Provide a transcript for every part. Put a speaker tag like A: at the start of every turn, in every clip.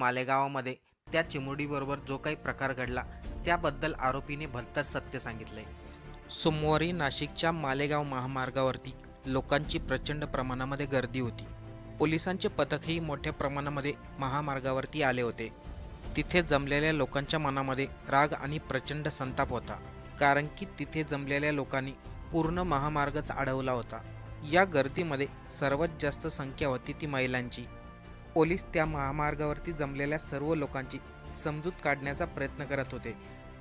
A: मालेगावामध्ये त्या चिमुडीबरोबर जो काही प्रकार घडला त्याबद्दल आरोपीने भलताच सत्य सांगितले सोमवारी नाशिकच्या मालेगाव महामार्गावरती लोकांची प्रचंड प्रमाणामध्ये गर्दी होती. पोलिसांचे पथकही मोठ्या प्रमाणामध्ये महामार्गावरती आले होते. तिथे जमलेल्या लोकांच्या मनामध्ये राग आणि प्रचंड संताप होता कारण की तिथे जमलेल्या लोकांनी पूर्ण महामार्गच अडवला होता. या गर्दीमध्ये सर्वात जास्त संख्या होती ती महिलांची. पोलीस त्या महामार्गावरती जमलेल्या सर्व लोकांची समजूत काढण्याचा प्रयत्न करत होते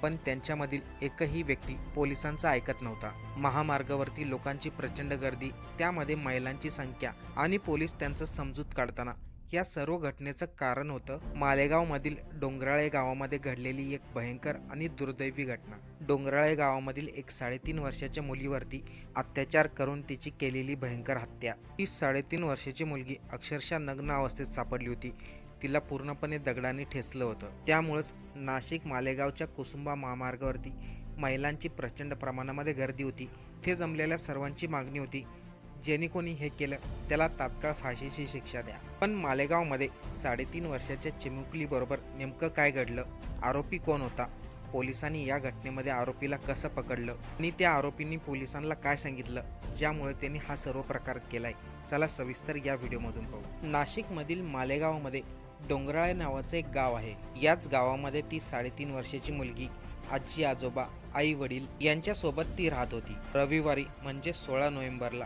A: पण त्यांच्यामधील एकही व्यक्ती पोलिसांचा ऐकत नव्हता. महामार्गावरती लोकांची प्रचंड गर्दी त्यामध्ये महिलांची संख्या आणि पोलीस त्यांचं समजूत काढताना या सर्व घटनेचं कारण होतं मालेगावमधील डोंगराळे गावामध्ये घडलेली एक भयंकर आणि दुर्दैवी घटना. डोंगराळे गावामधील एक साडेतीन वर्षाच्या मुलीवरती अत्याचार करून तिची केलेली भयंकर हत्या. ही साडेतीन वर्षाची मुलगी अक्षरशः नग्न अवस्थेत सापडली होती. तिला पूर्णपणे दगडाने ठेचलं होतं. त्यामुळंच नाशिक मालेगावच्या कुसुंबा महामार्गावरती महिलांची प्रचंड प्रमाणामध्ये गर्दी होती. ते जमलेल्या सर्वांची मागणी होती. ज्याने कोणी हे केलं त्याला तात्काळ फाशीची शिक्षा द्या. पण मालेगावमध्ये साडेतीन वर्षाच्या चिमुकलीबरोबर नेमकं काय घडलं? आरोपी कोण होता? पोलिसांनी या घटनेमध्ये आरोपीला कसं पकडलं? आणि त्या आरोपींनी पोलिसांना काय सांगितलं? ज्यामुळे त्यांनी हा सर्व प्रकार केलाय. चला सविस्तर या व्हिडिओमधून पाहू. नाशिकमधील मालेगावमध्ये डोंगराळे नावाचं एक गाव आहे. याच गावामध्ये ती साडेतीन वर्षाची मुलगी आजी आजोबा आई वडील यांच्यासोबत ती राहत होती. रविवारी म्हणजे सोळा नोव्हेंबरला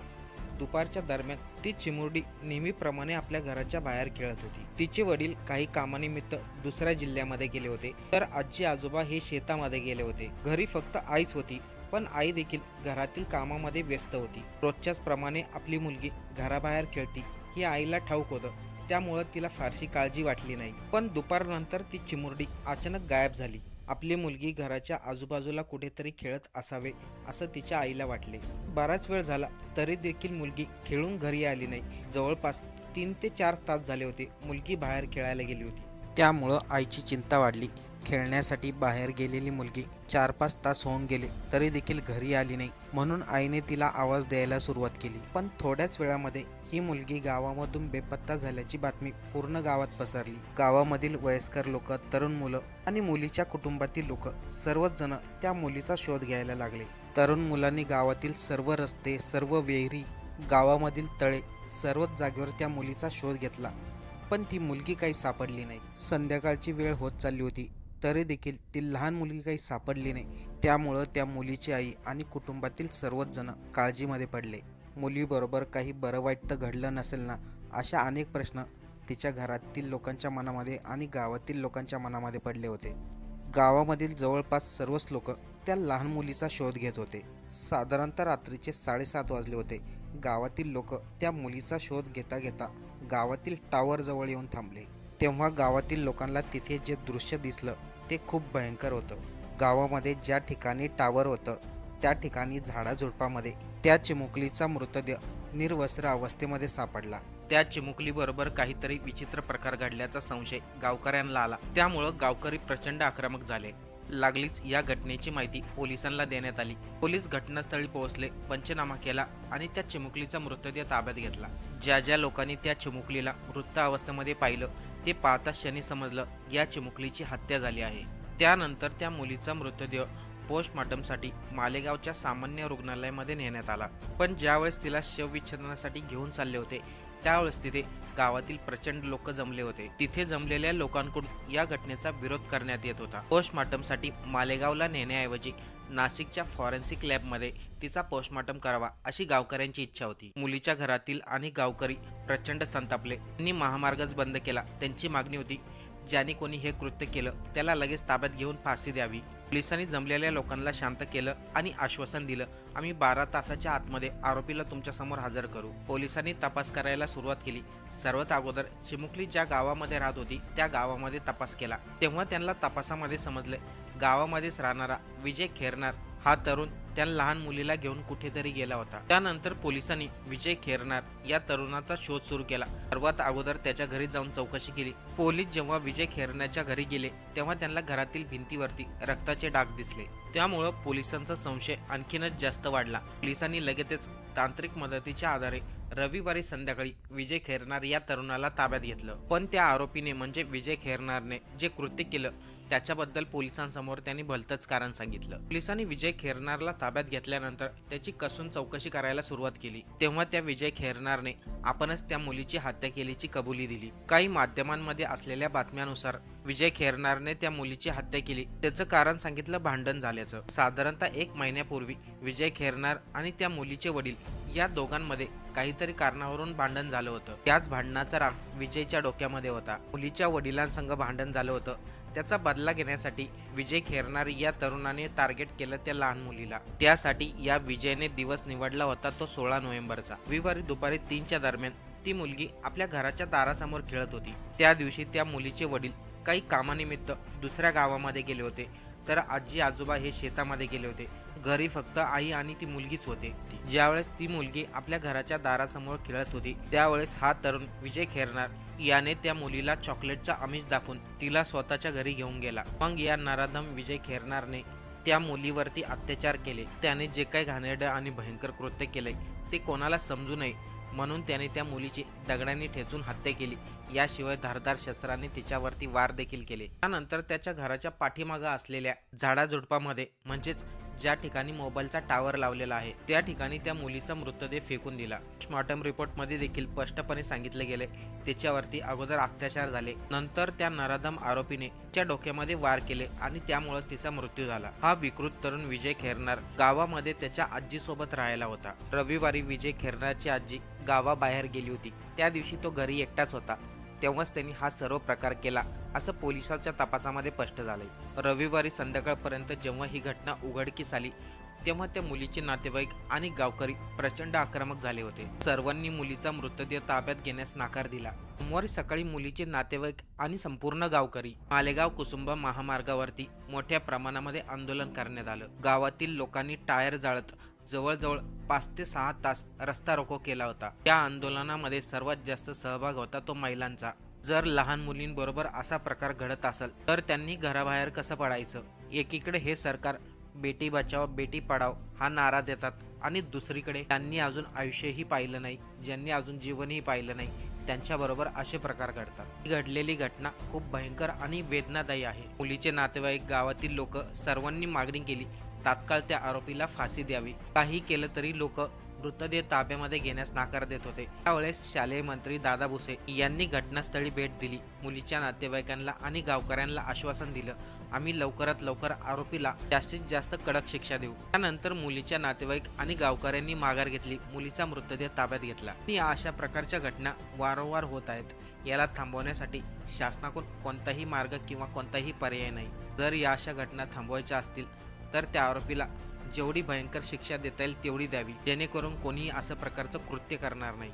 A: दुपारच्या दरम्यान ती चिमुरडी नेहमीप्रमाणे आपल्या घराच्या बाहेर खेळत होती. तिचे वडील काही कामानिमित्त दुसऱ्या जिल्ह्यामध्ये गेले होते. तर आजी आजोबा हे शेतामध्ये गेले होते. घरी फक्त आईच होती पण आई देखील घरातील कामामध्ये व्यस्त होती. रोजच्याच प्रमाणे आपली मुलगी घराबाहेर खेळती. ही आईला ठाऊक होतं. त्यामुळं तिला फारशी काळजी वाटली नाही. पण दुपारनंतर ती चिमुरडी अचानक गायब झाली. आपली मुलगी घराच्या आजूबाजूला कुठेतरी खेळत असावे असं तिच्या आईला वाटले. बराच वेळ झाला तरी देखील मुलगी खेळून घरी आली नाही. जवळपास तीन ते चार तास झाले होते मुलगी बाहेर खेळायला गेली होती. त्यामुळं आईची चिंता वाढली. खेळण्यासाठी बाहेर गेलेली मुलगी चार पाच तास होऊन गेले तरी देखील घरी आली नाही. म्हणून आईने तिला आवाज द्यायला सुरुवात केली. पण थोड्याच वेळामध्ये ही मुलगी गावामधून बेपत्ता झाल्याची बातमी पूर्ण गावात पसरली. गावामधील वयस्कर लोक तरुण मुलं आणि मुलीच्या कुटुंबातील लोक सर्वच जण त्या मुलीचा शोध घ्यायला लागले. तरुण मुलांनी गावातील सर्व रस्ते सर्व विहिरी गावामधील तळे सर्वच जागेवर त्या मुलीचा शोध घेतला. पण ती मुलगी काही सापडली नाही. संध्याकाळची वेळ होत चालली होती. तरी देखील ती लहान मुलगी काही सापडली नाही. त्यामुळं त्या मुलीची आई आणि कुटुंबातील सर्वच जण काळजीमध्ये पडले. मुलीबरोबर काही बरं वाईट तर घडलं नसेल ना अशा अनेक प्रश्न तिच्या घरातील लोकांच्या मनामध्ये आणि गावातील लोकांच्या मनामध्ये पडले होते. गावामधील जवळपास सर्वच लोक त्या लहान मुलीचा शोध घेत होते. साधारणतः रात्रीचे साडेसात वाजले होते. गावातील लोक त्या मुलीचा शोध घेता घेता गावातील टावर जवळ येऊन थांबले. तेव्हा गावातील लोकांना तिथे जे दृश्य दिसलं ते खूप भयंकर होतं. गावामध्ये ज्या ठिकाणी टावर होतं त्या ठिकाणी झाडाझुडपामध्ये त्या चिमुकलीचा मृतदेह निर्वस्त्र अवस्थेमध्ये सापडला. त्या चिमुकलीबरोबर काहीतरी विचित्र प्रकार घडल्याचा संशय गावकऱ्यांना आला. त्यामुळं गावकरी प्रचंड आक्रमक झाले. लागलीच या घटनेची माहिती पोलिसांना देण्यात आली. पोलीस घटनास्थळी पोहोचले पंचनामा केला आणि त्या चिमुकलीचा मृतदेह ताब्यात घेतला. ज्या ज्या लोकांनी त्या चिमुकलीला मृत अवस्थेमध्ये पाहिलं ते पाहता शनी समजलं या चिमुकलीची हत्या झाली आहे. त्यानंतर त्या मुलीचा मृतदेह पोस्टमॉर्टमसाठी मालेगावच्या सामान्य रुग्णालयामध्ये नेण्यात आला. पण ज्यावेळेस तिला शवविच्छेदनासाठी घेऊन चालले होते त्यावेळेस तिथे गावातील प्रचंड लोक जमले होते. तिथे जमलेल्या लोकांकडून या घटनेचा विरोध करण्यात येत होता. पोस्टमॉर्टमसाठी मालेगावला नेण्याऐवजी नाशिकच्या फॉरेन्सिक लॅबमध्ये तिचा पोस्टमॉर्टम करावा अशी गावकऱ्यांची इच्छा होती. मुलीच्या घरातील आणि गावकरी प्रचंड संतापले. त्यांनी महामार्गच बंद केला. त्यांची मागणी होती ज्याने कोणी हे कृत्य केलं त्याला लगेच ताब्यात घेऊन फाशी द्यावी. पोलिसांनी जमलेल्या लोकांना शांत केलं आणि आश्वासन दिलं. आम्ही बारा तासाच्या आतमध्ये आरोपीला तुमच्यासमोर हजर करू. पोलिसांनी तपास करायला सुरुवात केली. सर्वात अगोदर चिमुकली ज्या गावामध्ये राहत होती त्या गावामध्ये तपास केला. तेव्हा त्यांना तपासामध्ये समजले. गावामध्येच राहणारा विजय खेरणार हा तरुण त्या लहान मुलीला घेऊन कुठेतरी गेला होता. त्यानंतर पोलिसांनी विजय खेरणार या तरुणाचा शोध सुरू केला. सर्वात अगोदर त्याच्या घरी जाऊन चौकशी केली. पोलीस जेव्हा विजय खेरण्याच्या घरी गेले तेव्हा त्यांना घरातील भिंतीवरती रक्ताचे डाग दिसले. त्यामुळं पोलिसांचा संशय आणखीनच जास्त वाढला. पोलिसांनी लगेचच तांत्रिक मदतीच्या आधारे रविवारी संध्याकाळी विजय खेरनार या तरुणाला ताब्यात घेतलं. पण त्या आरोपीने म्हणजे विजय खेरनारने जे कृत्य केलं त्याच्याबद्दल पोलिसांसमोर त्यांनी भलतंच कारण सांगितलं. पोलिसांनी विजय खेरनारला ताब्यात घेतल्यानंतर त्याची कसून चौकशी करायला सुरुवात केली. तेव्हा त्या विजय खेरनारने आपणच त्या मुलीची हत्या केल्याची कबुली दिली. काही माध्यमांमध्ये असलेल्या बातम्यानुसार विजय खेरनारने त्या मुलीची हत्या केली. त्याचं कारण सांगितलं भांडण झाल्याचं. साधारणतः एक महिन्यापूर्वी विजय खेरनार आणि त्या मुलीचे वडील या दोघांमध्ये काहीतरी कारणावरून भांडण झालं होतं. त्याच भांडणाचा राग विजयच्या डोक्यामध्ये होता. मुलीच्या वडिलांसंग भांडण झालं होतं. त्याचा बदला घेण्यासाठी विजय खेरणारी या तरुणाने टार्गेट केलं त्या लहान मुलीला. त्यासाठी या विजयने दिवस निवडला होता तो सोळा नोव्हेंबरचा. रविवारी दुपारी तीनच्या दरम्यान ती मुलगी आपल्या घराच्या दारासमोर खेळत होती. त्या दिवशी त्या मुलीचे वडील काही कामानिमित्त दुसऱ्या गावामध्ये गेले होते. तर आजी आजोबा हे शेतामध्ये गेले होते. घरी फक्त आई आणि ती मुलगीच होते. ज्यावेळेस ती मुलगी आपल्या घराच्या दारासमोर खेळत होती त्यावेळेस हा तरुण विजय खेरणार याने त्या मुलीला चॉकलेटचा आमिष दाखवून तिला स्वतःच्या घरी घेऊन गेला. मग या नराधम विजय खेरणारने त्या मुलीवरती अत्याचार केले. त्याने जे काही घाणेरडं आणि भयंकर कृत्य केले ते कोणाला समजू नये म्हणून त्याने त्या मुलीची दगडांनी ठेचून हत्या केली. याशिवाय धारदार शस्त्राने तिच्यावरती वार देखील केले. त्यानंतर त्याच्या घराच्या पाठीमागं असलेल्या झाडाझुडपामध्ये म्हणजेच ज्या ठिकाणी मोबाईलचा टावर लावलेला आहे त्या ठिकाणी त्या मुलीचा मृतदेह फेकून दिला. पोस्टमॉर्टम रिपोर्टमध्ये देखील स्पष्टपणे सांगितले गेले. त्याच्यावरती अगोदर अत्याचार झाले. नंतर त्या नराधम आरोपीने तिच्या डोक्यामध्ये वार केले आणि त्यामुळे तिचा मृत्यू झाला. हा विकृत तरुण विजय खेरणार गावामध्ये त्याच्या आजीसोबत राहायला होता. रविवारी विजय खेरणारची आजी गावाबाहेर गेली होती. त्या दिवशी तो घरी एकटाच होता. तेव्हाच त्यांनी हा सर्व प्रकार केला असं पोलिसाच्या तपासामध्ये स्पष्ट झालंय. रविवारी संध्याकाळपर्यंत जेव्हा ही घटना उघडकीस आली तेव्हा त्या मुलीचे नातेवाईक आणि गावकरी प्रचंड आक्रमक झाले होते. सर्वांनी मुलीचा मृतदेह ताब्यात घेण्यास नकार दिला. सोमवारी सकाळी मुलीचे नातेवाईक आणि संपूर्ण गावकरी मालेगाव कुसुंबा महामार्गावरती मोठ्या प्रमाणामध्ये आंदोलन करण्यात आलं. गावातील लोकांनी टायर जाळत जवळजवळ पाच ते सहा तास रस्ता रोको केला होता. या आंदोलनामध्ये सर्वात जास्त सहभाग होता तो महिलांचा. जर लहान मुलींबरोबर असा प्रकार घडत असेल तर त्यांनी घराबाहेर कसं पडायचं? एकीकडे हे सरकार बेटी बचाव बेटी पढाव हा नारा देतात आणि दुसरीकडे त्यांनी अजून आयुष्यही पाहिलं नाही ज्यांनी अजून जीवनही पाहिलं नाही त्यांच्याबरोबर असे प्रकार घडतात. ही घडलेली घटना खूप भयंकर आणि वेदनादायी आहे. मुलीचे नातेवाईक गावातील लोक सर्वांनी मागणी केली तात्काळ त्या आरोपीला फाशी द्यावी. काही केलं तरी लोक मृतदेह ताब्यामध्ये घेण्यास नाकार देत होते. त्यावेळेस शालेय मंत्री दादा भुसे यांनी घटनास्थळी भेट दिली. मुलीच्या नातेवाईकांना आणि गावकऱ्यांना आश्वासन दिलं. आम्ही लवकरात लवकर आरोपीला जास्तीत जास्त कडक शिक्षा देऊ. त्यानंतर मुलीच्या नातेवाईक आणि गावकऱ्यांनी माघार घेतली. मुलीचा मृतदेह ताब्यात घेतला. आणि या अशा प्रकारच्या घटना वारंवार होत आहेत. याला थांबवण्यासाठी शासनाकडून कोणताही मार्ग किंवा कोणताही पर्याय नाही. जर या अशा घटना थांबवायच्या असतील तर त्या आरोपीला जेवढी भयंकर शिक्षा देता येईल तेवढी द्यावी. जेणेकरून कोणीही असं प्रकारचं कृत्य करणार नाही.